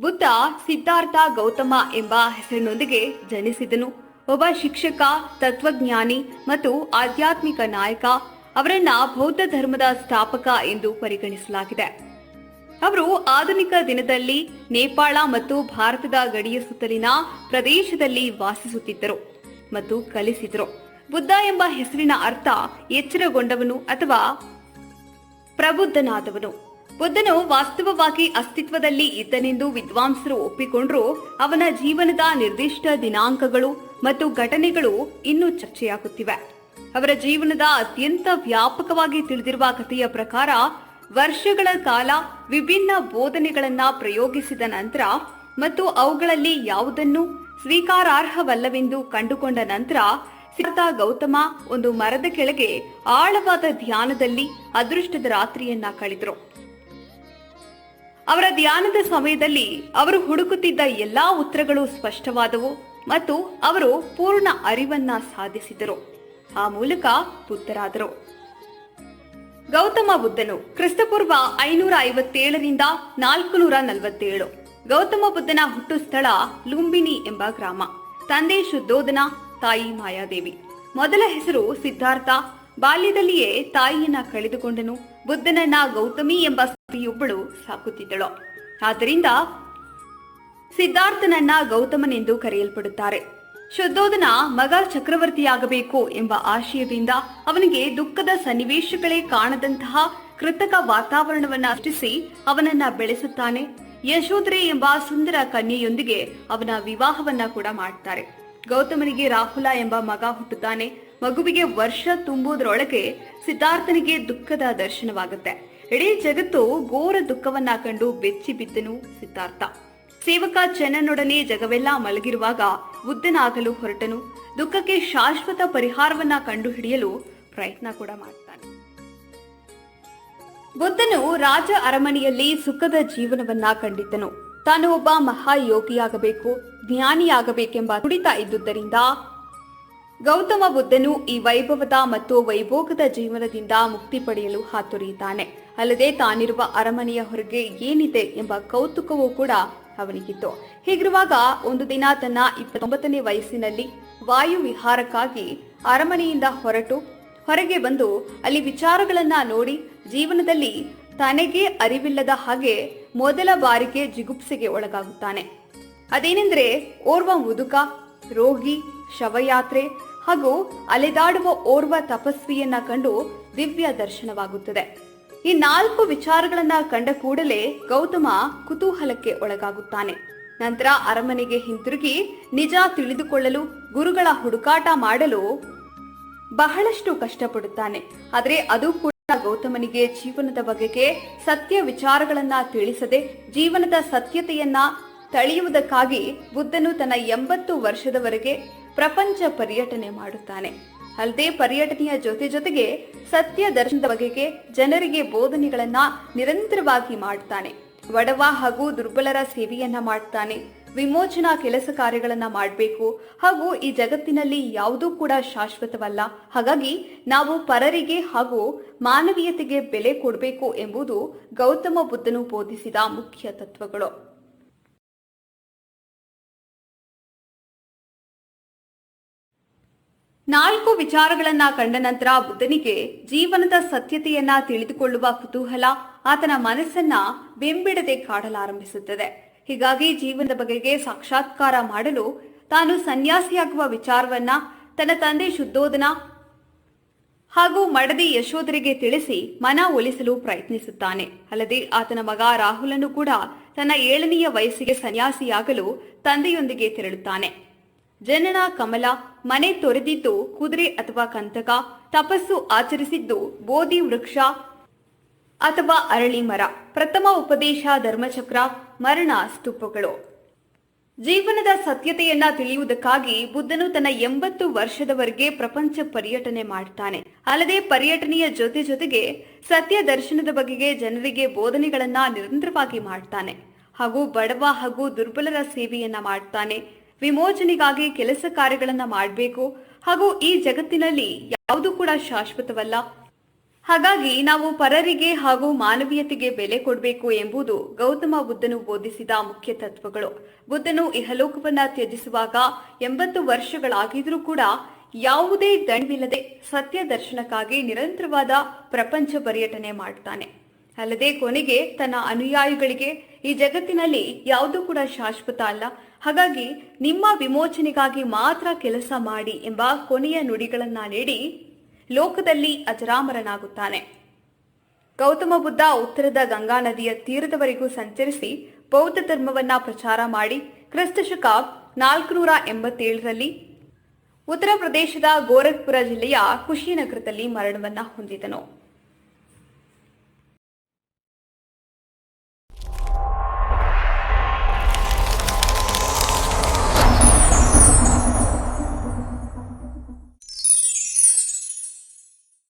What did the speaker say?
ಬುದ್ಧ ಸಿದ್ಧಾರ್ಥ ಗೌತಮ ಎಂಬ ಹೆಸರಿನೊಂದಿಗೆ ಜನಿಸಿದನು. ಒಬ್ಬ ಶಿಕ್ಷಕ, ತತ್ವಜ್ಞಾನಿ ಮತ್ತು ಆಧ್ಯಾತ್ಮಿಕ ನಾಯಕ, ಅವರನ್ನ ಬೌದ್ಧ ಧರ್ಮದ ಸ್ಥಾಪಕ ಎಂದು ಪರಿಗಣಿಸಲಾಗಿದೆ. ಅವರು ಆಧುನಿಕ ದಿನದಲ್ಲಿ ನೇಪಾಳ ಮತ್ತು ಭಾರತದ ಗಡಿಯ ಸುತ್ತಲಿನ ಪ್ರದೇಶದಲ್ಲಿ ವಾಸಿಸುತ್ತಿದ್ದರು ಮತ್ತು ಕಲಿಸಿದರು. ಬುದ್ಧ ಎಂಬ ಹೆಸರಿನ ಅರ್ಥ ಎಚ್ಚರಗೊಂಡವನು ಅಥವಾ ಪ್ರಬುದ್ಧನಾದವನು. ಬುದ್ಧನು ವಾಸ್ತವವಾಗಿ ಅಸ್ತಿತ್ವದಲ್ಲಿ ಇದ್ದನೆಂದು ವಿದ್ವಾಂಸರು ಒಪ್ಪಿಕೊಂಡ್ರೂ. ಅವನ ಜೀವನದ ನಿರ್ದಿಷ್ಟ ದಿನಾಂಕಗಳು ಮತ್ತು ಘಟನೆಗಳು ಇನ್ನೂ ಚರ್ಚೆಯಾಗುತ್ತಿವೆ. ಅವರ ಜೀವನದ ಅತ್ಯಂತ ವ್ಯಾಪಕವಾಗಿ ತಿಳಿದಿರುವ ಕಥೆಯ ಪ್ರಕಾರ, ವರ್ಷಗಳ ಕಾಲ ವಿಭಿನ್ನ ಬೋಧನೆಗಳನ್ನ ಪ್ರಯೋಗಿಸಿದ ನಂತರ ಮತ್ತು ಅವುಗಳಲ್ಲಿ ಯಾವುದನ್ನು ಸ್ವೀಕಾರಾರ್ಹವಲ್ಲವೆಂದು ಕಂಡುಕೊಂಡ ನಂತರ ಸಿದ್ಧಾ ಗೌತಮ ಒಂದು ಮರದ ಕೆಳಗೆ ಆಳವಾದ ಧ್ಯಾನದಲ್ಲಿ ಅದೃಷ್ಟದ ರಾತ್ರಿಯನ್ನ ಕಳೆದರು. ಅವರ ಧ್ಯಾನದ ಸಮಯದಲ್ಲಿ ಅವರು ಹುಡುಕುತ್ತಿದ್ದ ಎಲ್ಲಾ ಉತ್ತರಗಳು ಸ್ಪಷ್ಟವಾದವು ಮತ್ತು ಅವರು ಪೂರ್ಣ ಅರಿವನ್ನ ಸಾಧಿಸಿದರು. ಆ ಮೂಲಕ ಬುದ್ಧರಾದರು. ಗೌತಮ ಬುದ್ಧನು ಕ್ರಿಸ್ತಪೂರ್ವ ಐನೂರ ಐವತ್ತೇಳರಿಂದ ನಾಲ್ಕು ನೂರ ನಲವತ್ತೇಳು. ಗೌತಮ ಬುದ್ಧನ ಹುಟ್ಟು ಸ್ಥಳ ಲುಂಬಿನಿ ಎಂಬ ಗ್ರಾಮ. ತಂದೆ ಶುದ್ಧೋಧನ ತಾಯಿ ಮಾಯಾದೇವಿ. ಮೊದಲ ಹೆಸರು ಸಿದ್ಧಾರ್ಥ. ಬಾಲ್ಯದಲ್ಲಿಯೇ ತಾಯಿಯನ್ನ ಕಳೆದುಕೊಂಡನು. ಬುದ್ಧನನ್ನ ಗೌತಮಿ ಎಂಬ ಸ್ತ್ರೀಯೊಬ್ಬಳು ಸಾಕುತ್ತಿದ್ದಳು. ಆದ್ದರಿಂದ ಸಿದ್ಧಾರ್ಥನನ್ನ ಗೌತಮನೆಂದು ಕರೆಯಲ್ಪಡುತ್ತಾರೆ. ಶುದ್ಧೋಧನ ಮಗ ಚಕ್ರವರ್ತಿಯಾಗಬೇಕು ಎಂಬ ಆಶಯದಿಂದ ಅವನಿಗೆ ದುಃಖದ ಸನ್ನಿವೇಶಗಳೇ ಕಾಣದಂತಹ ಕೃತಕ ವಾತಾವರಣವನ್ನ ಸೃಷ್ಟಿಸಿ ಅವನನ್ನ ಬೆಳೆಸುತ್ತಾನೆ. ಯಶೋಧರೆ ಎಂಬ ಸುಂದರ ಕನ್ಯೆಯೊಂದಿಗೆ ಅವನ ವಿವಾಹವನ್ನ ಕೂಡ ಮಾಡ್ತಾರೆ. ಗೌತಮನಿಗೆ ರಾಹುಲ ಎಂಬ ಮಗ ಹುಟ್ಟುತ್ತಾನೆ. ಮಗುವಿಗೆ ವರ್ಷ ತುಂಬುವುದರೊಳಗೆ ಸಿದ್ಧಾರ್ಥನಿಗೆ ದುಃಖದ ದರ್ಶನವಾಗುತ್ತೆ. ಇಡೀ ಜಗತ್ತು ಘೋರ ದುಃಖವನ್ನ ಕಂಡು ಬೆಚ್ಚಿ ಬಿದ್ದನು ಸಿದ್ಧಾರ್ಥ. ಸೇವಕ ಚೆನ್ನನೊಡನೆ ಜಗವೆಲ್ಲ ಮಲಗಿರುವಾಗ ಬುದ್ಧನಾಗಲು ಹೊರಟನು. ದುಃಖಕ್ಕೆ ಶಾಶ್ವತ ಪರಿಹಾರವನ್ನ ಕಂಡುಹಿಡಿಯಲು ಪ್ರಯತ್ನ ಕೂಡ ಮಾಡ್ತಾನೆ. ಬುದ್ಧನು ರಾಜ ಅರಮನೆಯಲ್ಲಿ ಸುಖದ ಜೀವನವನ್ನ ಕಂಡಿದ್ದನು. ತಾನು ಒಬ್ಬ ಮಹಾಯೋಗಿಯಾಗಬೇಕು, ಜ್ಞಾನಿಯಾಗಬೇಕೆಂಬ ತುಡಿತ ಇದ್ದುದರಿಂದ ಗೌತಮ ಬುದ್ಧನು ಈ ವೈಭವದ ಮತ್ತು ವೈಭೋಗದ ಜೀವನದಿಂದ ಮುಕ್ತಿ ಪಡೆಯಲು ಹಾತೊರೆಯುತ್ತಾನೆ. ಅಲ್ಲದೆ ತಾನಿರುವ ಅರಮನೆಯ ಹೊರಗೆ ಏನಿದೆ ಎಂಬ ಕೌತುಕವೂ ಕೂಡ ಅವನಿಗಿತ್ತು. ಹೀಗಿರುವಾಗ ಒಂದು ದಿನ ತನ್ನ ಇಪ್ಪತ್ತೊಂಬತ್ತನೇ ವಯಸ್ಸಿನಲ್ಲಿ ವಾಯು ವಿಹಾರಕ್ಕಾಗಿ ಅರಮನೆಯಿಂದ ಹೊರಟು ಹೊರಗೆ ಬಂದು ಅಲ್ಲಿ ವಿಚಾರಗಳನ್ನ ನೋಡಿ ಜೀವನದಲ್ಲಿ ತನಗೆ ಅರಿವಿಲ್ಲದ ಹಾಗೆ ಮೊದಲ ಬಾರಿಗೆ ಜಿಗುಪ್ಸೆಗೆ ಒಳಗಾಗುತ್ತಾನೆ. ಅದೇನೆಂದ್ರೆ ಓರ್ವ ಮುದುಕ, ರೋಗಿ, ಶವಯಾತ್ರೆ ಹಾಗೂ ಅಲೆದಾಡುವ ಓರ್ವ ತಪಸ್ವಿಯನ್ನ ಕಂಡು ದಿವ್ಯ ದರ್ಶನವಾಗುತ್ತದೆ. ಈ ನಾಲ್ಕು ವಿಚಾರಗಳನ್ನ ಕಂಡ ಕೂಡಲೇ ಗೌತಮ ಕುತೂಹಲಕ್ಕೆ ಒಳಗಾಗುತ್ತಾನೆ. ನಂತರ ಅರಮನೆಗೆ ಹಿಂತಿರುಗಿ ನಿಜ ತಿಳಿದುಕೊಳ್ಳಲು, ಗುರುಗಳ ಹುಡುಕಾಟ ಮಾಡಲು ಬಹಳಷ್ಟು ಕಷ್ಟಪಡುತ್ತಾನೆ. ಆದರೆ ಅದು ಕೂಡ ಗೌತಮನಿಗೆ ಜೀವನದ ಬಗೆಗೆ ಸತ್ಯ ವಿಚಾರಗಳನ್ನ ತಿಳಿಸದೆ ಜೀವನದ ಸತ್ಯತೆಯನ್ನ ತಳೆಯುವುದಕ್ಕಾಗಿ ಬುದ್ಧನು ತನ್ನ ಎಂಬತ್ತು ವರ್ಷದವರೆಗೆ ಪ್ರಪಂಚ ಪರ್ಯಟನೆ ಮಾಡುತ್ತಾನೆ. ಅಲ್ಲದೆ ಪರ್ಯಟನೆಯ ಜೊತೆ ಜೊತೆಗೆ ಸತ್ಯ ದರ್ಶನದ ಬಗೆಗೆ ಜನರಿಗೆ ಬೋಧನೆಗಳನ್ನ ನಿರಂತರವಾಗಿ ಮಾಡ್ತಾನೆ. ಬಡವ ಹಾಗೂ ದುರ್ಬಲರ ಸೇವೆಯನ್ನ ಮಾಡ್ತಾನೆ. ವಿಮೋಚನಾ ಕೆಲಸ ಕಾರ್ಯಗಳನ್ನ ಮಾಡಬೇಕು. ಹಾಗೂ ಈ ಜಗತ್ತಿನಲ್ಲಿ ಯಾವುದೂ ಕೂಡ ಶಾಶ್ವತವಲ್ಲ. ಹಾಗಾಗಿ ನಾವು ಪರರಿಗೆ ಹಾಗೂ ಮಾನವೀಯತೆಗೆ ಬೆಲೆ ಕೊಡಬೇಕು ಎಂಬುದು ಗೌತಮ ಬುದ್ಧನು ಬೋಧಿಸಿದ ಮುಖ್ಯ ತತ್ವಗಳು. ನಾಲ್ಕು ವಿಚಾರಗಳನ್ನ ಕಂಡ ನಂತರ ಬುದ್ಧನಿಗೆ ಜೀವನದ ಸತ್ಯತೆಯನ್ನ ತಿಳಿದುಕೊಳ್ಳುವ ಕುತೂಹಲ ಆತನ ಮನಸ್ಸನ್ನ ಬೆಂಬಿಡದೆ ಕಾಡಲಾರಂಭಿಸುತ್ತದೆ. ಹೀಗಾಗಿ ಜೀವನದ ಬಗೆಗೆ ಸಾಕ್ಷಾತ್ಕಾರ ಮಾಡಲು ತಾನು ಸನ್ಯಾಸಿಯಾಗುವ ವಿಚಾರವನ್ನ ತನ್ನ ತಂದೆ ಶುದ್ಧೋಧನ ಹಾಗೂ ಮಡದಿ ಯಶೋಧರಿಗೆ ತಿಳಿಸಿ ಮನ ಒಲಿಸಲು ಪ್ರಯತ್ನಿಸುತ್ತಾನೆ. ಅಲ್ಲದೆ ಆತನ ಮಗ ರಾಹುಲನ್ನು ಕೂಡ ತನ್ನ ಏಳನೆಯ ವಯಸ್ಸಿಗೆ ಸನ್ಯಾಸಿಯಾಗಲು ತಂದೆಯೊಂದಿಗೆ ತೆರಳುತ್ತಾನೆ. ಜನನ ಕಮಲ ಮನೆ ತೊರೆದಿದ್ದು ಕುದುರೆ ಅಥವಾ ಕಂತಕ ತಪಸ್ಸು ಆಚರಿಸಿದ್ದು ಬೋಧಿ ವೃಕ್ಷ ಅಥವಾ ಅರಳಿ ಮರ. ಪ್ರಥಮ ಉಪದೇಶ, ಧರ್ಮಚಕ್ರ, ಮರಣ ಸ್ತೂಪಗಳು. ಜೀವನದ ಸತ್ಯತೆಯನ್ನ ತಿಳಿಯುವುದಕ್ಕಾಗಿ ಬುದ್ಧನು ತನ್ನ ಎಂಬತ್ತು ವರ್ಷದವರೆಗೆ ಪ್ರಪಂಚ ಪರ್ಯಟನೆ ಮಾಡ್ತಾನೆ. ಅಲ್ಲದೆ ಪರ್ಯಟನೆಯ ಜೊತೆ ಜೊತೆಗೆ ಸತ್ಯ ದರ್ಶನದ ಬಗೆಗೆ ಜನರಿಗೆ ಬೋಧನೆಗಳನ್ನ ನಿರಂತರವಾಗಿ ಮಾಡ್ತಾನೆ. ಹಾಗೂ ಬಡವ ಹಾಗೂ ದುರ್ಬಲರ ಸೇವೆಯನ್ನ ಮಾಡ್ತಾನೆ. ವಿಮೋಚನೆಗಾಗಿ ಕೆಲಸ ಕಾರ್ಯಗಳನ್ನ ಮಾಡಬೇಕು. ಹಾಗೂ ಈ ಜಗತ್ತಿನಲ್ಲಿ ಯಾವುದು ಕೂಡ ಶಾಶ್ವತವಲ್ಲ. ಹಾಗಾಗಿ ನಾವು ಪರರಿಗೆ ಹಾಗೂ ಮಾನವೀಯತೆಗೆ ಬೆಲೆ ಕೊಡಬೇಕು ಎಂಬುದು ಗೌತಮ ಬುದ್ಧನು ಬೋಧಿಸಿದ ಮುಖ್ಯ ತತ್ವಗಳು. ಬುದ್ಧನು ಇಹಲೋಕವನ್ನ ತ್ಯಜಿಸುವಾಗ ಎಂಬತ್ತು ವರ್ಷಗಳಾಗಿದ್ರೂ ಕೂಡ ಯಾವುದೇ ದಂಡವಿಲ್ಲದೆ ಸತ್ಯ ದರ್ಶನಕ್ಕಾಗಿ ನಿರಂತರವಾದ ಪ್ರಪಂಚ ಪರ್ಯಟನೆ ಮಾಡ್ತಾನೆ. ಅಲ್ಲದೆ ಕೊನೆಗೆ ತನ್ನ ಅನುಯಾಯಿಗಳಿಗೆ ಈ ಜಗತ್ತಿನಲ್ಲಿ ಯಾವುದೂ ಕೂಡ ಶಾಶ್ವತ ಅಲ್ಲ. ಹಾಗಾಗಿ ನಿಮ್ಮ ವಿಮೋಚನೆಗಾಗಿ ಮಾತ್ರ ಕೆಲಸ ಮಾಡಿ ಎಂಬ ಕೊನೆಯ ನುಡಿಗಳನ್ನ ನೀಡಿ ಲೋಕದಲ್ಲಿ ಅಜರಾಮರನಾಗುತ್ತಾನೆ. ಗೌತಮ ಬುದ್ಧ ಉತ್ತರದ ಗಂಗಾ ನದಿಯ ತೀರದವರೆಗೂ ಸಂಚರಿಸಿ ಬೌದ್ಧ ಧರ್ಮವನ್ನ ಪ್ರಚಾರ ಮಾಡಿ ಕ್ರಿಸ್ತಶಕ ನಾಲ್ಕುನೂರ ಎಂಬತ್ತೇಳರಲ್ಲಿ ಉತ್ತರ ಪ್ರದೇಶದ ಗೋರಖ್ಪುರ ಜಿಲ್ಲೆಯ ಕುಶಿನಗರದಲ್ಲಿ ಮರಣವನ್ನ ಹೊಂದಿದನು.